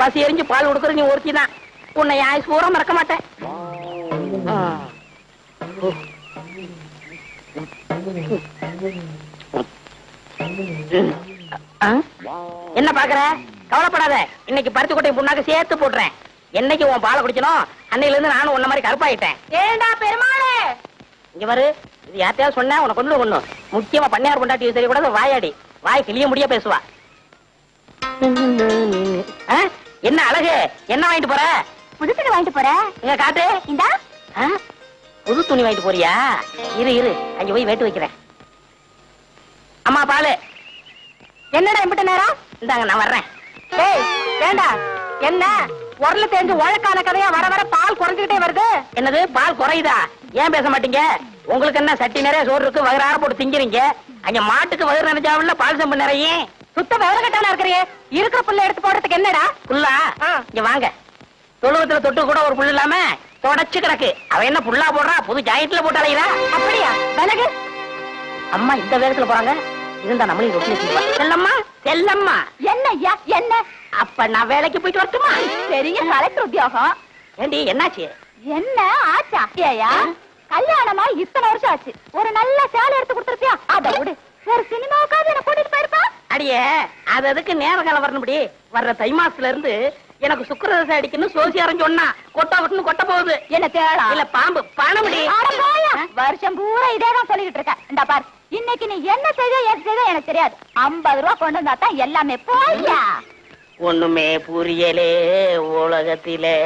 பசி எரிஞ்சு பால் கொடுக்குற நீ ஒருத்தி தான். உன்னை ஆயுஸ் பூரா மறக்க மாட்டேன்? என்ன பாக்குற? கவலைப்படாத. இன்னைக்கு பருத்தி கொட்டை புண்ணாக்கு சேர்த்து போடுறேன் என்னைக்கு உன் பாலை குடிக்கணும்? அன்னையில இருந்து நானும் உன்ன மாதிரி கருப்பாயிட்டேன். ஏண்டா பெருமாளே? இங்க வரு இது யார்ட்டையாவது சொன்னா உனக்கு கொண்டு ஒண்ணு முக்கியமா பண்ணையார் கொண்டாட்டி தெரியக்கூடாது வாயாடி. வாய் கிளிய முடிய பேசுவா? என்ன அழகு? என்ன வாங்கிட்டு போற? புதுசுக்கு வாங்கிட்டு போற? இங்க காட்டு. இந்தா? புது துணி வாங்கிட்டு போறியா? இரு இரு. அங்க போய் வேட்டு வைக்கிறேன். அம்மா பாலு. என்னடா எம்பிட்ட நேரம்? இந்தாங்க நான் வர்றேன். டேய் வேண்டா. என்ன? உரல தேஞ்சு உழக்கான கதையா வர வர பால் குறைஞ்சுக்கிட்டே வருது? என்னது? பால் குறையுதா? ஏன் பேச மாட்டீங்க? உங்களுக்கு என்ன சட்டி நிறைய சோறு இருக்கு? வயிறார போட்டு திங்கிறீங்க? அங்க மாட்டுக்கு வயிறு நிறைஞ்சாவில்ல பால் சம்பு நிறைய சுத்த விவரக்கட்டான இருக்கிறியே? இருக்கிற புல்ல எடுத்து போடுறதுக்கு என்னடா? புல்லா. இங்க வாங்க. தொழுவத்துல தொட்டு கூட ஒரு புல்லு இல்லாம தொடச்சு கிடக்கு. அவ என்ன புல்லா போடுறா? புது ஜாயிண்ட்ல போட்டு அப்படியா? விலகு. அம்மா இந்த வேகத்துல போறாங்க. இருந்தா நம்மளையும் ரொட்டி வச்சுக்குவா செல்லம்மா செல்லம்மா. என்ன ஐயா? என்ன? அப்ப நான் வேலைக்கு போயிட்டு வரட்டுமா? பெரிய கலெக்டர் உத்தியோகம். ஏண்டி என்னாச்சு? என்ன? ஆச்சா? ஏயா கல்யாணமா இத்தனை வருஷம் ஆச்சு. ஒரு நல்ல சேலை எடுத்து கொடுத்துருப்பியா? அத விடு. ஒரு சினிமாவுக்காவது என்ன கூட்டிட்டு போயிருப்பா? அடியே அது அதுக்கு நேர காலம் வரணும்படி வர்ற தை மாசத்துல இருந்து எனக்கு சுக்கரதசை அடிக்கணும் சோசியாரம் சொன்னா கொட்டா விட்டுன்னு கொட்ட போகுது. என்ன தேடா? இல்ல பாம்பு பணமுடி. வருஷம் பூரா இதேதான் சொல்லிக்கிட்டு இருக்க. இந்த பார் இன்னைக்கு நீ என்ன செய்த ஏது செய்த எனக்கு தெரியாது. ஐம்பது ரூபா கொண்டு வந்தா தான் எல்லாமே போயா. ஒண்ணுமே புரியலே உலகத்திலே.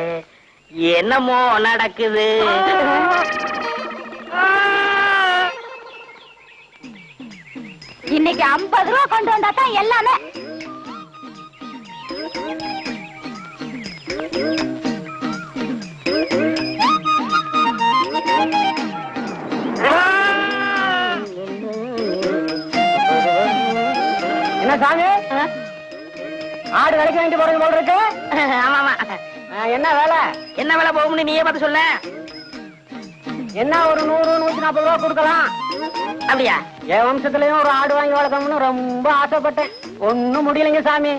என்னமோ நடக்குது. இன்னைக்கு ஐம்பது ரூபா கொண்டு வந்தா தான் எல்லாமே. என்ன சாமி? ஆடு விலைக்கு வாங்கிட்டு போறது போல இருக்கு. ஆமா ஆமா என்ன வேலை? என்ன வேலை போகும்னு நீயே பார்த்து சொல்ல. என்ன ஒரு நூறு நூத்தி நாற்பது ரூபா கொடுக்கலாம்? அப்படியா? என் வம்சத்துலயும் ஒரு ஆடு வாங்கி வளர்க்கணும்னு ரொம்ப ஆசைப்பட்டேன். ஒண்ணும் முடியலைங்க சாமி.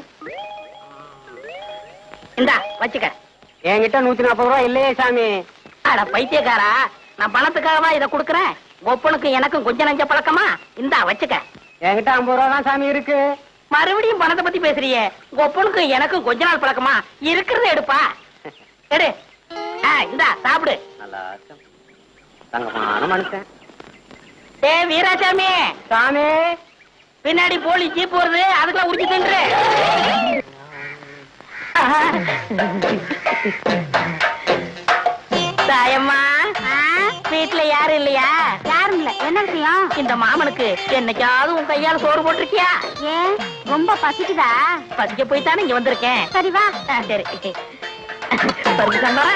இந்தா வச்சுக்க. என்கிட்ட நூத்தி நாற்பது ரூபா இல்லையே சாமி. அட பைத்தியக்காரா நான் பணத்துக்காகவா இதை கொடுக்குறேன்? ஒப்பனுக்கு எனக்கும் கொஞ்சம் நஞ்ச பழக்கமா? இந்தா வச்சுக்க. என்கிட்ட ஐம்பது ரூபா தான் சாமி இருக்கு. மறுபடியும் பணத்தை பத்தி பேசுறியே? ஒப்பனுக்கு எனக்கும் கொஞ்ச நாள் பழக்கமா? இருக்கிறத எடுப்பா. எடு. இந்தா சாப்பிடு. நல்லா தங்கமான மனுஷன். ஏ வீராசாமி. சாமி. பின்னாடி போலி ஜீப் வருது அதுக்குள்ள உடிச்சு தின்று. தாயம்மா வீட்டுல யாரும் இல்லையா? யாரும் இல்ல. என்ன விஷயம்? இந்த மாமனுக்கு என்னைக்காவது உன் கையால சோறு போட்டிருக்கியா? ஏன்? ரொம்ப பசிக்குதா? பசிக்க போய் தானே இங்க வந்திருக்கேன். சரி வா. சரி. பருப்பு சாம்பாரா?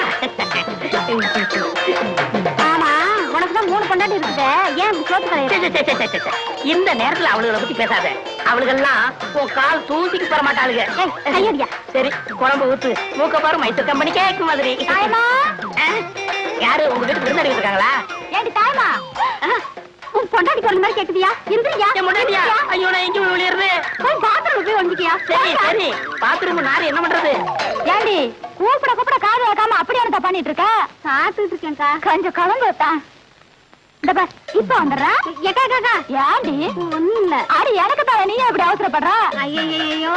ஆமா. உனக்கு தான் மூணு பொண்டாட்டி இருக்குது. ஏன் இப்படி சோத்து கலையிற. இந்த நேரத்துல அவளுகளை பத்தி பேசாத. அவளுகெல்லாம் உன் கால் தூசிக்கு பெற மாட்டாளுங்க கையடியா. சரி குழம்பு ஊத்து. மூக்க பாரு மைசூர் கம்பெனி கேக்கு மாதிரி? யாரு உங்க வீட்டுக்கு விருந்தாடி இருக்காங்களா ஏண்டி தாயமா உன் பொண்டாட்டி சொல்ற மாதிரி கேக்குதியா? இருந்தியா என் முன்னாடியா ஐயோ நான் எங்க விளையாடுறது போய் பாத்ரூம் போய் சரி சரி. பாத்ரூம் நாரு என்ன பண்றது? ஏண்டி கூப்பிட கூப்பிட காது வைக்காம அப்படி என்னக்கா பண்ணிட்டு இருக்க? சாப்பிட்டு இருக்கேன்க்கா. கொஞ்சம் கலந்து இந்த இப்ப வந்துடுறா? எக்கா காக்கா ஏண்டி இல்ல அடி எனக்கு தர நீ எப்படி அவசரப்படுறா? ஐயோ